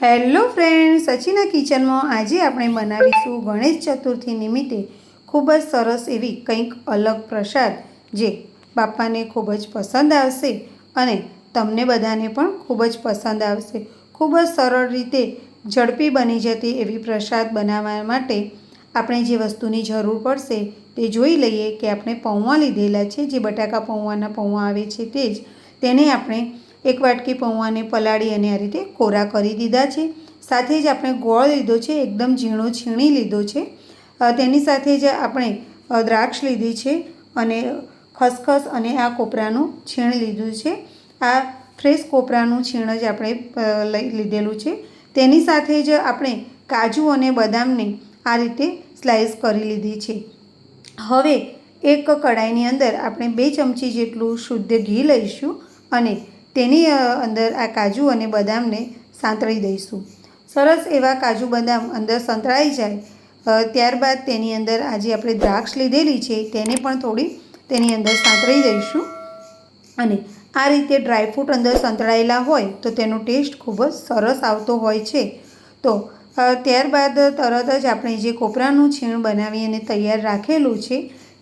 Hello friend સચિના કિચનમાં આજે આપણે બનાવીશું ગણેશ ચતુર્થી નિમિત્તે ખૂબ જ સરસ એવી કંઈક અલગ પ્રસાદ જે બાપાને ખૂબ જ પસંદ આવશે અને તમને બધાને પણ ખૂબ જ પસંદ આવશે. ખૂબ જ સરળ રીતે ઝડપી બની જતી એવી પ્રસાદ બનાવવા માટે આપણે જે વસ્તુની જરૂર પડશે તે જોઈ લઈએ કે આપણે પૌવા લીધેલા છે, જે બટાકા પૌવાના પૌવા આવે છે તે જ. તેને આપણે એક વાટકી પૌવાને પલાળી અને આ રીતે કોરા કરી દીધા છે. સાથે જ આપણે ગોળ લીધો છે, એકદમ ઝીણો છીણી લીધો છે. તેની સાથે જ આપણે દ્રાક્ષ લીધી છે અને ખસખસ અને આ કોપરાનું છીણ લીધું છે. આ ફ્રેશ કોપરાનું છીણ જ આપણે લઈ લીધેલું છે. તેની સાથે જ આપણે કાજુ અને બદામને આ રીતે સ્લાઈસ કરી લીધી છે. હવે એક કડાઈની અંદર આપણે બે ચમચી જેટલું શુદ્ધ ઘી લઈશું અને તેની અંદર આ કાજુ અને બદામને સાંતળી દઈશું. સરસ એવા કાજુ બદામ અંદર સંતળાઈ જાય ત્યારબાદ તેની અંદર આજે આપણે દ્રાક્ષ લીધેલી છે તેને પણ થોડી તેની અંદર સાંતળી દઈશું. અને આ રીતે ડ્રાયફ્રૂટ અંદર સંતળાયેલા હોય તો તેનો ટેસ્ટ ખૂબ જ સરસ આવતો હોય છે. તો ત્યારબાદ તરત જ આપણે જે કોપરાનું છીણ બનાવી અને તૈયાર રાખેલું છે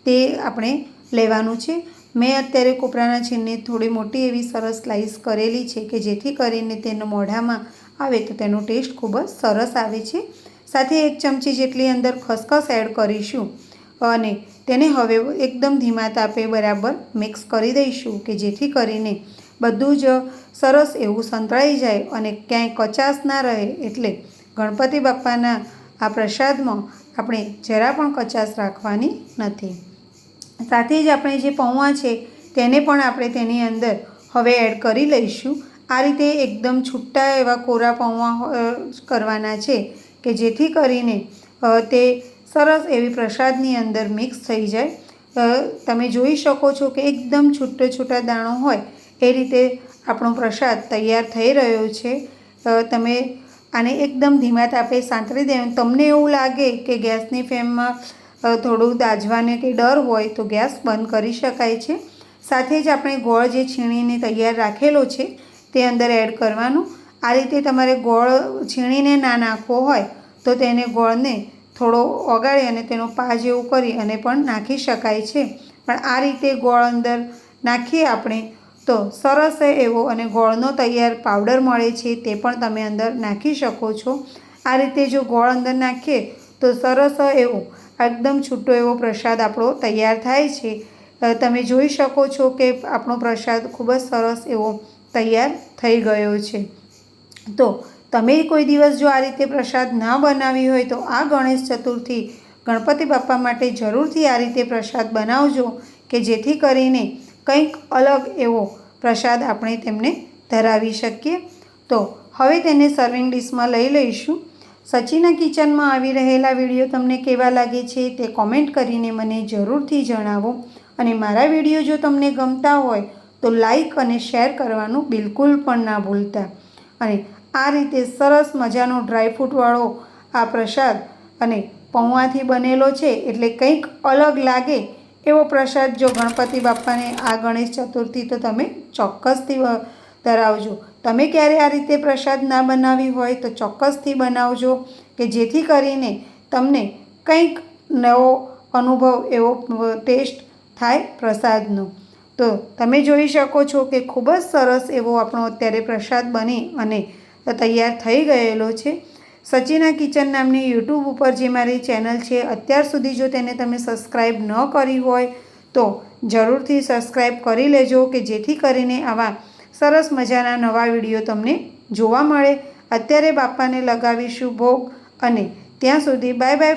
તે આપણે લેવાનું છે. મેં અત્યારે કોપરાના છીણને થોડી મોટી એવી સરસ સ્લાઈસ કરેલી છે કે જેથી કરીને તેનો મોઢામાં આવે તો તેનો ટેસ્ટ ખૂબ જ સરસ આવે છે. સાથે એક ચમચી જેટલી અંદર ખસખસ એડ કરીશું અને તેને હવે એકદમ ધીમા તાપે બરાબર મિક્સ કરી દઈશું કે જેથી કરીને બધું જ સરસ એવું સંતળાઈ જાય અને ક્યાંય કચાશ ના રહે એટલે ગણપતિ બાપાના આ પ્રસાદમાં આપણે જરા પણ કચાશ રાખવાની નથી. સાથે જ આપણે જે પૌવા છે તેને પણ આપણે તેની અંદર હવે એડ કરી લઈશું. આ રીતે એકદમ છૂટા એવા કોરા પૌવા કરવાના છે કે જેથી કરીને તે સરસ એવી પ્રસાદની અંદર મિક્સ થઈ જાય. તમે જોઈ શકો છો કે એકદમ છૂટો છૂટા દાણો હોય એ રીતે આપણો પ્રસાદ તૈયાર થઈ રહ્યો છે. તમે આને એકદમ ધીમા તાપે સાંતળી દેવાનું. તમને એવું લાગે કે ગેસની ફ્લેમમાં અ, થોડું દાજવાને કે ડર હોય તો ગેસ બંધ કરી શકાય છે. સાથે જ આપણે ગોળ જે છીણીને તૈયાર રાખેલો છે તે અંદર એડ કરવાનું. આ રીતે તમારે ગોળ છીણીને ના નાખવો હોય તો તેને ગોળને થોડો ઓગાળી અને તેનો પા જેવું કરી અને પણ નાખી શકાય છે. પણ આ રીતે ગોળ અંદર નાખીએ આપણે તો સરસ એવો અને ગોળનો તૈયાર પાવડર મળે છે તે પણ તમે અંદર નાખી શકો છો. આ રીતે જો ગોળ અંદર નાખીએ તો સરસ એવો એકદમ છૂટો એવો પ્રસાદ આપણો તૈયાર થાય છે. તમે જોઈ શકો છો કે આપણો પ્રસાદ ખૂબ જ સરસ એવો તૈયાર થઈ ગયો છે. તો તમે કોઈ દિવસ જો આ રીતે પ્રસાદ ના બનાવી હોય તો આ ગણેશ ચતુર્થી ગણપતિ બાપ્પા માટે જરૂરથી આ રીતે પ્રસાદ બનાવજો કે જેથી કરીને કંઈક અલગ એવો પ્રસાદ આપણે તેમને ધરાવી શકીએ. તો હવે તેને સર્વિંગ ડિશમાં લઈ લઈશું. સચિના કિચનમાં આવી રહેલા વીડિયો તમને કેવા લાગે છે તે કોમેન્ટ કરીને મને જરૂરથી જણાવો. અને મારા વીડિયો જો તમને ગમતા હોય તો લાઈક અને શેર કરવાનું બિલકુલ પણ ના ભૂલતા. અને આ રીતે સરસ મજાનો ડ્રાયફ્રૂટવાળો આ પ્રસાદ અને પૌવાથી બનેલો છે એટલે કંઈક અલગ લાગે એવો પ્રસાદ જો ગણપતિ બાપ્પાને આ ગણેશ ચતુર્થી તો તમે ચોક્કસથી ધરાવજો. તમે ક્યારે આ રીતે પ્રસાદ ના બનાવી હોય તો ચોક્કસથી બનાવજો કે જેથી કરીને તમને કંઈક નવો અનુભવ, એવો ટેસ્ટ થાય પ્રસાદનો. તો તમે જોઈ શકો છો કે ખૂબ જ સરસ એવો આપણો અત્યારે પ્રસાદ બની અને તૈયાર થઈ ગયેલો છે. સચિના કિચન નામની યુટ્યુબ ઉપર જે મારી ચેનલ છે, અત્યાર સુધી જો તેને તમે સબસ્ક્રાઈબ ન કરી હોય તો જરૂરથી સબસ્ક્રાઈબ કરી લેજો કે જેથી કરીને આવા સરસ મજાના નવા વીડિયો તમને જોવા મળે. અત્યારે બાપાને લગાવીશું ભોગ અને ત્યાં સુધી બાય બાય.